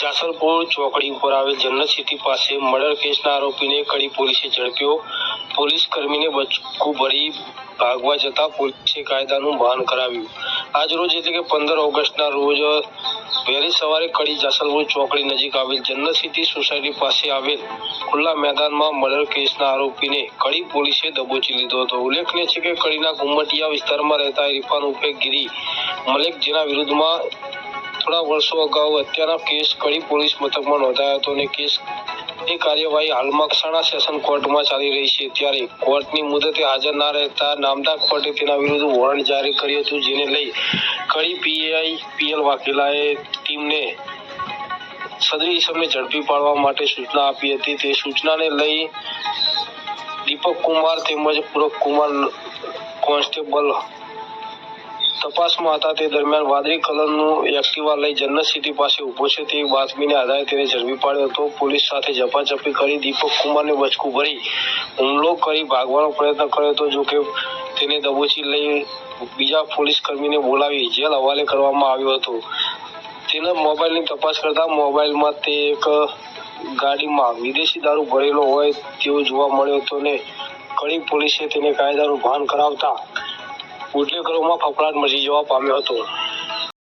જાસલપુર ચોકડી ઉપર આવેલ જન્નત સિટી પાસે મર્ડર કેસના આરોપીને કડી પોલીસે ઝડપ્યો. પોલીસ કર્મીને બચકું ભરી ભાગવા જતા પોલીસે કાયદાનું ભાન કરાવ્યું. આજ રોજ એટલે કે પંદર ઓગસ્ટના રોજ વહેલી સવારે કડી જાસલપુર ચોકડી નજીક આવેલ જન્નત સિટી સોસાયટી પાસે આવેલ ખુલ્લા મેદાનમાં મર્ડર કેસના આરોપીને કડી પોલીસે દબોચી લીધો હતો. ઉલ્લેખનીય છે કે કડીના ગુમ્મટિયા વિસ્તારમાં રહેતા ઇરફાન ઉર્ફે ગીરી, મલિક જેના વિરુદ્ધમાં થોડા વર્ષો અગાઉ હત્યાના કેસ કડી પોલીસ મથકમાં નોંધાયો હતો અને કેસની કાર્યવાહી હાલમાં મહેસાણા સેશન કોર્ટમાં ચાલી રહી છે. ત્યારે કોર્ટની મુદતે હાજર ના રહેતા નામદાર કોર્ટે તેના વિરુદ્ધ વોરંટ જારી કર્યું હતું, જેને લઈ કડી પીઆઈ પીએલ વાઘેલાએ ટીમને સદરી ઇસમને ઝડપી પાડવા માટે સૂચના આપી હતી. તે સૂચનાને લઈ દીપક કુમાર તેમજ પૂરક કુમાર કોન્સ્ટેબલ તપાસમાં હતા તે દરમિયાન વાદળી કલરનું એક્ટિવા લઈ જન્નત સિટી પાસે ઊભો છે. તે બાતમીને આધારે તેને ઝડપી પાડ્યો હતો. પોલીસ સાથે ઝપાઝપી કરી દીપક કુમારને બચકું ભરી હુમલો કરી ભાગવાનો પ્રયત્ન કર્યો હતો. જોકે તેને દબોચી લઈ બીજા પોલીસ કર્મીને બોલાવી જેલ હવાલે કરવામાં આવ્યો હતો. તેના મોબાઈલની તપાસ કરતા મોબાઈલમાં તે એક ગાડીમાં વિદેશી દારૂ ભરેલો હોય તેવો જોવા મળ્યો હતો ને કડી પોલીસે તેને કાયદાનું ભાન કરાવતા બુટલેગરોમાં ફફડાટ મચી જવા પામ્યો હતો.